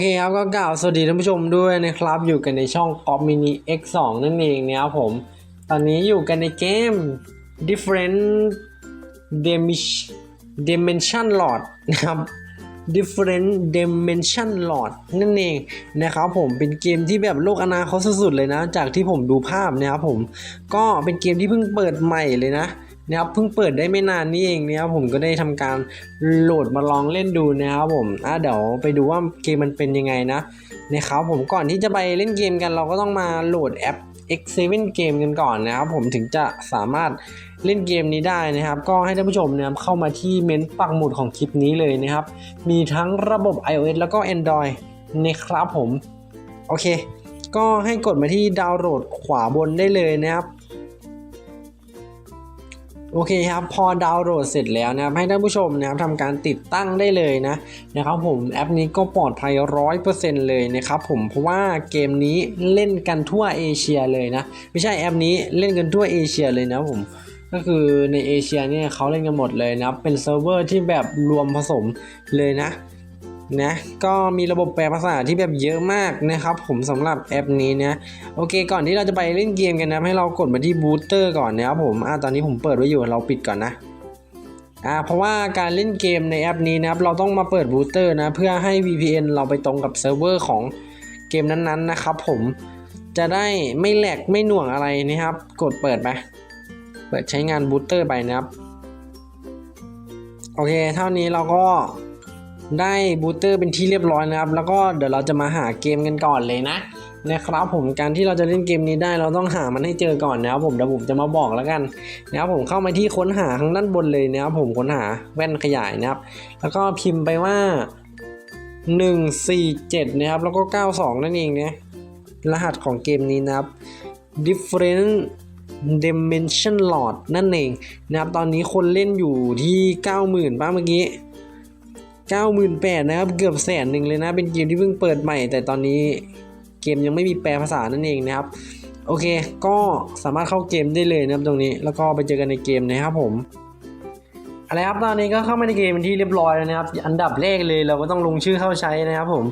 เคครับก็กล่าวสวัสดีท่านผู้ชมด้วยนะครับ อยู่กันในช่อง Pop Mini X2 นั่นเองนะครับผม ตอนนี้อยู่กันในเกม Difference Dimension Lord นะครับ Different Dimension Lord นั่นเองนะครับผมเป็นเกมที่แบบโลกอนาคตสุดๆเลยนะ จากที่ผมดูภาพนะครับผม ก็เป็นเกมที่เพิ่งเปิดใหม่เลยนะ นะครับเพิ่งเปิดได้ไม่นานนี่เองนะครับผมก็ได้ทำการโหลดมาลองเล่นดูนะครับผมอะเดี๋ยวไปดูว่าเกมมันเป็นยังไงนะนะครับผมก่อนที่จะไปเล่นเกมกันเราก็ต้องมาโหลดแอป X7 เกมกันก่อนนะครับผมถึงจะสามารถเล่นเกมนี้ได้นะครับ ก็ให้ท่านผู้ชมนะครับเข้ามาที่เมนต์ปักหมุดของคลิปนี้เลยนะครับ มีทั้งระบบ iOS แล้วก็ Android นะครับผม โอเค ก็ให้กดมาที่ดาวน์โหลดขวาบนได้เลยนะครับ โอเคครับพอดาวน์โหลดเสร็จแล้วนะครับให้ท่านผู้ชมนะครับทำการติดตั้งได้เลยนะนะครับผมแอปนี้ก็ปลอดภัยร้อยเปอร์เซ็นต์เลยนะครับผมเพราะว่าเกมนี้เล่นกันทั่วเอเชียเลยนะไม่ใช่แอปนี้เล่นกันทั่วเอเชียเลยนะผมก็คือในเอเชียเนี่ยเขาเล่นกันหมดเลยนะเป็นเซิร์ฟเวอร์ที่แบบรวมผสมเลยนะ นะก็มีระบบแปลภาษาที่แบบเยอะมากนะครับ ผมสำหรับแอปนี้นะโอเค ก่อนที่เราจะไปเล่นเกมกันนะให้เรากดมาที่บูสเตอร์ก่อนนะครับผมอ่าตอนนี้ผมเปิดไว้อยู่เราปิดก่อนนะอ่าเพราะว่าการเล่นเกมในแอปนี้นะครับเราต้องมาเปิดบูสเตอร์นะเพื่อให้ VPN เราไปตรงกับเซิร์ฟเวอร์ของเกมนั้นๆนะครับผมจะได้ไม่แหลกไม่หน่วงอะไรนะครับ กดเปิดไปเปิดใช้งานบูสเตอร์ไปนะครับโอเค เท่านี้เราก็ ได้บูสเตอร์เป็นที่เรียบร้อยนะครับ แล้วก็เดี๋ยวเราจะมาหาเกมกันก่อนเลยนะนะครับผมการที่เราจะเล่นเกมนี้ได้เราต้องหามันให้เจอก่อนนะครับผมเดี๋ยวผมจะมาบอกแล้วกันนะครับผมเข้ามาที่ค้นหาข้างด้านบนเลยนะครับผมค้นหาแว่นขยายนะครับ แล้วก็พิมพ์ไปว่า 147 นะครับ แล้วก็ 92 นั่นเองเนี่ยรหัสของเกมนี้นะครับ different dimension lord นั่นเองนะครับตอนนี้คนเล่นอยู่ที่ 90,000ป้าเมื่อกี้ 98,000นะครับเกือบแสนหนึ่งเลยนะ เป็นเกมที่เพิ่งเปิดใหม่ แต่ตอนนี้เกมยังไม่มีแปลภาษานั่นเองนะครับ โอเค ก็สามารถเข้าเกมได้เลยนะครับตรงนี้แล้วก็ไปเจอกันในเกมนะครับผมอะไรครับตอนนี้ก็เข้ามาในเกมเป็นที่เรียบร้อยแล้วนะครับ อันดับแรกเลยเราก็ต้องลงชื่อเข้าใช้นะครับผม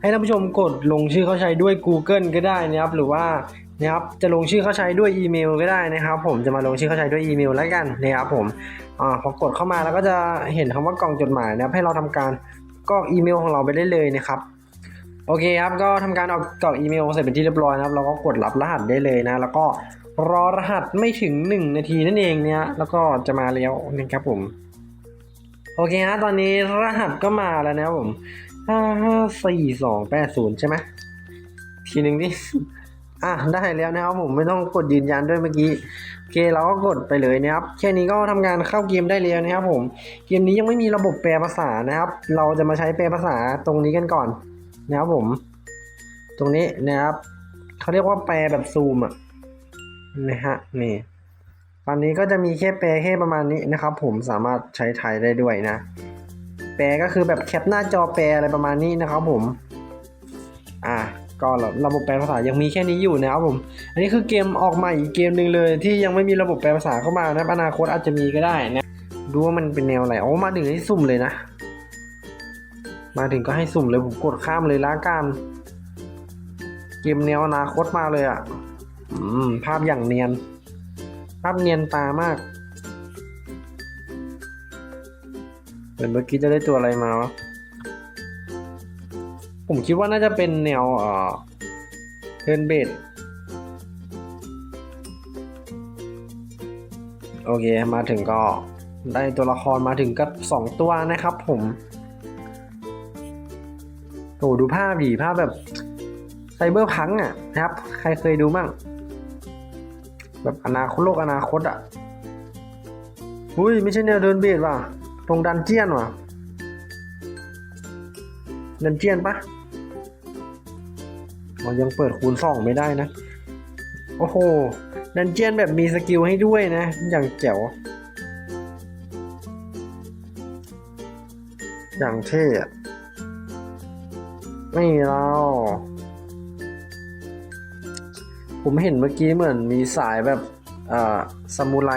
ให้ท่านผู้ชมกดลงชื่อเข้าใช้ด้วย Google ก็ได้นะครับ หรือว่านะครับจะลงชื่อเข้าใช้ด้วยอีเมลก็ได้นะครับ ผมจะมาลงชื่อเข้าใช้ด้วยอีเมลแล้วกันนะครับผม อ่าพอกดเข้ามาแล้วก็จะเห็นคำว่ากล่องจดหมายนะครับให้เราทำการกรอกอีเมลของเราไปได้เลยนะครับโอเคครับก็ทำการออกกรอกอีเมลเสร็จเป็นที่เรียบร้อยนะครับเราก็กดรับรหัสได้เลยนะ แล้วก็รอรหัสไม่ถึง 1 นาทีนั่นเองเนี่ยแล้วก็จะมาแล้วนะครับผมโอเคฮะตอนนี้รหัสก็มาแล้วนะครับผมห้าห้าสี่สองแปดศูนย์ใช่ไหมทีหนึ่งดิอะได้แล้วนะครับผมไม่ต้องกดยืนยันด้วยเมื่อกี้ อเคเราก็กดไปเลยนะครับแค่นี้ก็ทำการเข้าเกมได้แล้วนะครับผมเกมนี้ยังไม่มีระบบแปลภาษานะครับ เราจะมาใช้แปลภาษาตรงนี้กันก่อนนะครับผม ตรงนี้นะครับเขาเรียกว่าแปลแบบซูมอะนะฮะนี่ตอนนี้ก็จะมีแค่แปลแค่ประมาณนี้นะครับ ผมสามารถใช้ไทยได้ด้วยนะ แปลก็คือแบบแคปหน้าจอแปลอะไรประมาณนี้นะครับผม ก็ระบบแปลภาษายังมีแค่นี้อยู่นะครับผม อันนี้คือเกมออกใหม่อีกเกมหนึ่งเลย ที่ยังไม่มีระบบแปลภาษาเข้ามานะอนาคตอาจจะมีก็ได้นะดูว่ามันเป็นแนวอะไรโอ้มาถึงให้สุ่มเลยนะ มาถึงก็ให้สุ่มเลยผมกดข้ามเลยละกันเกมแนวอนาคตมาเลยอะภาพอย่างเนียน ภาพเนียนตามากเหมือนเมื่อกี้จะได้ตัวอะไรมาวะ ผมคิดว่าน่าจะเป็นแนวเอ่อเทิร์นเบดโอเค มาถึงก็ได้ตัวละครมาถึงกับสองตัวนะครับผมโอ้ดูภาพดีภาพแบบไซเบอร์พังอะนะครับ ใครเคยดูบ้างแบบอนาคตโลกอนาคตอะอุ้ย ไม่ใช่แนวเดินเบดว่ะ ตรงดันเจียนว่ะ ดันเจียนปะ อ๋อยังเปิดคูณสองไม่ได้นะ โอ้โห ดันเจียนแบบมีสกิลให้ด้วยนะ อย่างแจ๋ว อย่างเท่อะไม่เราผมเห็นเมื่อกี้เหมือนมีสายแบบเอ่อซามูไร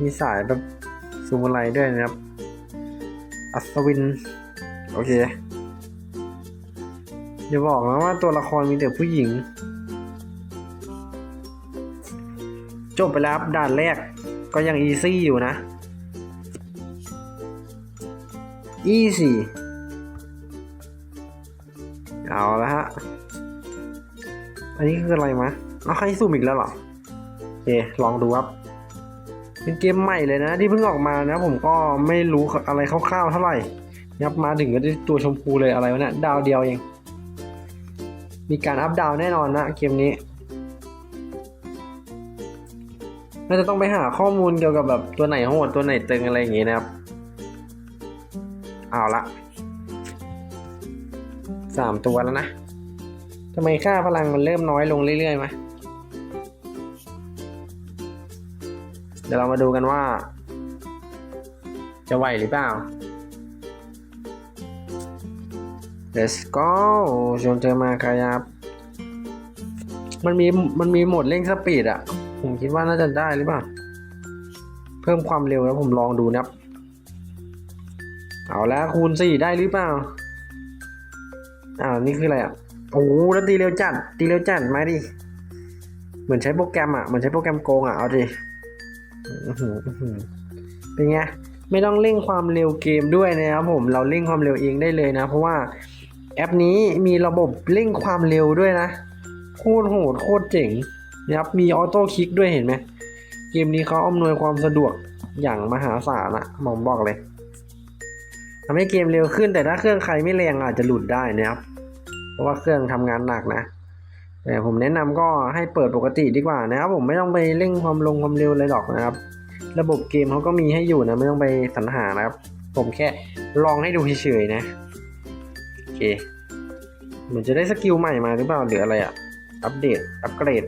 มีสายแบบซามูไรด้วยนะครับ อัศวิน โอเค อย่าบอกนะว่าตัวละครมีแต่ผู้หญิง จบไปแล้วครับด่านแรกก็ยังอีซี่อยู่นะอีซี่เอาละฮะ อันนี้คืออะไรมะเอาใครสุ่มอีกแล้วเหรอโอเคลองดูครับ เป็นเกมใหม่เลยนะ ที่เพิ่งออกมานะ ผมก็ไม่รู้อะไรคร่าวๆเท่าไหร่ยับมาถึงก็ได้ตัวชมพูเลยอะไรวะเนี่ยดาวเดียวเอง มีการอัพดาวแน่นอนนะเกมนี้ น่าจะต้องไปหาข้อมูลเกี่ยวกับแบบตัวไหนโหดตัวไหนตึงอะไรอย่างงี้นะครับ เอาละสามตัวแล้วนะทำไมค่าพลังมันเริ่มน้อยลงเรื่อยๆไหมเดี๋ยวเรามาดูกันว่า จะไหวหรือเปล่า Let's go ชวนเธอมาครับ มันมีมันมีโหมดเร่งสปีดอะผมคิดว่าน่าจะได้หรือเปล่า เพิ่มความเร็วแล้วผมลองดูนะครับ เอาแล้วคูณสี่ได้หรือเปล่าอ้าวนี่คืออะไรอะโอ้โหแล้วตีเร็วจัด ตีเร็วจัดมาดิ เหมือนใช้โปรแกรมอะ เหมือนใช้โปรแกรมโกงอะ เอาดิเป็นไง ไม่ต้องเร่งความเร็วเกมด้วยนะครับผม เราเร่งความเร็วเองได้เลยนะ เพราะว่า แอปนี้มีระบบเร่งความเร็วด้วยนะ โคตรโหดโคตรเจ๋งนะครับมีออโต้คลิกด้วยเห็นไหมเกมนี้เขาอำนวยความสะดวกอย่างมหาศาลอะผมบอกเลยทำให้เกมเร็วขึ้นแต่ถ้าเครื่องใครไม่แรงอาจจะหลุดได้นะครับ เพราะว่าเครื่องทำงานหนักนะแต่ผมแนะนำก็ให้เปิดปกติดีกว่านะครับผมไม่ต้องไปเร่งความลงความเร็วเลยหรอกนะครับ ระบบเกมเขาก็มีให้อยู่นะไม่ต้องไปสรรหานะครับ ผมแค่ลองให้ดูเฉยๆนะ เคเหมือนจะได้สกิลใหม่มาหรือเปล่าหรืออะไรอะอัปเดต อัปเกรด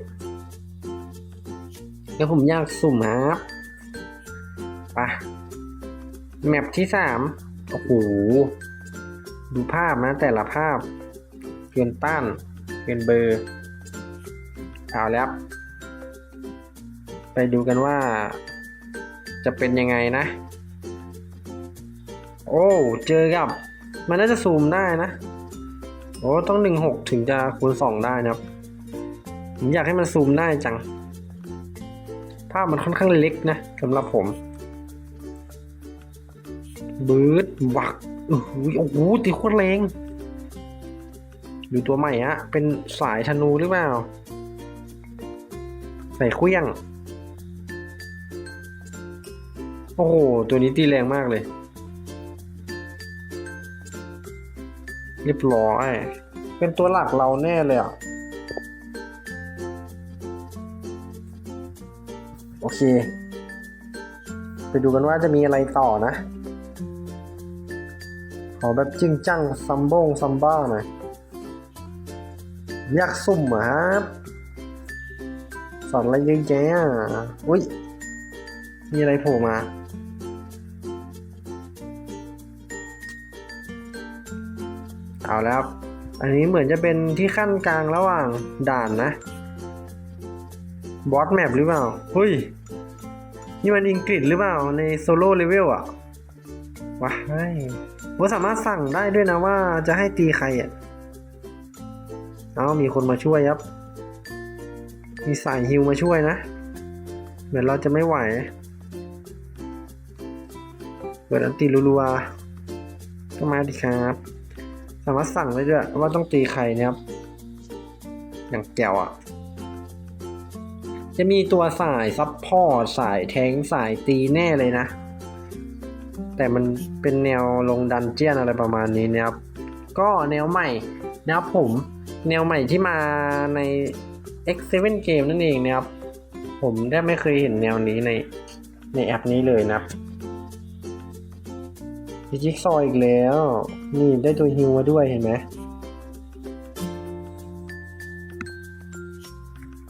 เดี๋ยวผมอยากสุ่มครับไปะแมปที่สามโอ้โหดูภาพนะแต่ละภาพเกินต้านเกินเบอร์เอาแล้ว ไปดูกันว่า จะเป็นยังไงนะ โอ้ เจอกับ มันน่าจะซูมได้นะโอ้ต้องหนึ่งหกถึงจะคูณสองได้นะครับ ผมอยากให้มันซูมได้จัง ภาพมันค่อนข้างเล็กนะสำหรับผมบืดวักโอ้โหโอ้โหตีโคตรแรงดูตัวใหม่ฮะ เป็นสายธนูหรือเปล่า ใส่เครื่อง โอ้โห ตัวนี้ตีแรงมากเลย เรียบร้อย เป็นตัวหลักเราแน่เลยอะ โอเค ไปดูกันว่าจะมีอะไรต่อนะ ขอแบบจริงจังซัมบงซัมบ้าหน่อยยากสุ่มเหรอครับสอนอะไรเยอะแยะอะอุ้ยมีอะไรโผล่มา เอาแล้ว อันนี้เหมือนจะเป็นที่ขั้นกลางระหว่างด่านนะบอสแมปหรือเปล่าเฮ้ย นี่มันอังกฤษหรือเปล่าในโซโล่เลเวลอะว้ายว่าสามารถสั่งได้ด้วยนะว่าจะให้ตีใครอะเอามีคนมาช่วยครับ มีสายฮิวมาช่วยนะ เหมือนเราจะไม่ไหว เปิดอันตีรัวๆก็มาดิครับ สามารถสั่งได้ด้วยว่าต้องตีใครนะครับ อย่างแก้วอะ จะมีตัวสายซับพอร์ตสายแทงสายตีแน่เลยนะ แต่มันเป็นแนวลงดันเจียนอะไรประมาณนี้นะครับ ก็แนวใหม่นะครับผมแนวใหม่ที่มาใน X7 Game นั่นเองนะครับ ผมแทบไม่เคยเห็นแนวนี้ในในแอปนี้เลยนะครับ ดิจิกซอยอีกแล้ว นี่ได้ตัวฮิวมาด้วยเห็นไหม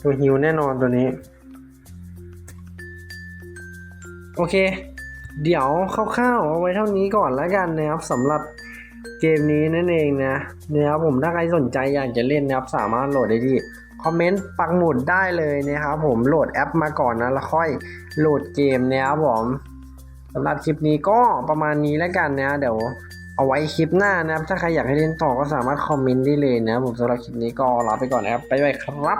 ตัวฮิวแน่นอนตัวนี้ โอเค เดี๋ยวคร่าวๆเอาไว้เท่านี้ก่อนแล้วกันนะครับสำหรับเกมนี้นั่นเองนะนะครับผมถ้าใครสนใจอยากจะเล่นนะครับสามารถโหลดได้ที่คอมเมนต์ปักหมุดได้เลยนะครับผมโหลดแอปมาก่อนนะแล้วค่อยโหลดเกมนะครับผม สำหรับคลิปนี้ก็ประมาณนี้แล้วกันนะเดี๋ยวเอาไว้คลิปหน้านะครับ ถ้าใครอยากให้เล่นต่อก็สามารถคอมเมนต์ได้เลยนะผมสำหรับคลิปนี้ก็ลาไปก่อนนะครับไปไปครับ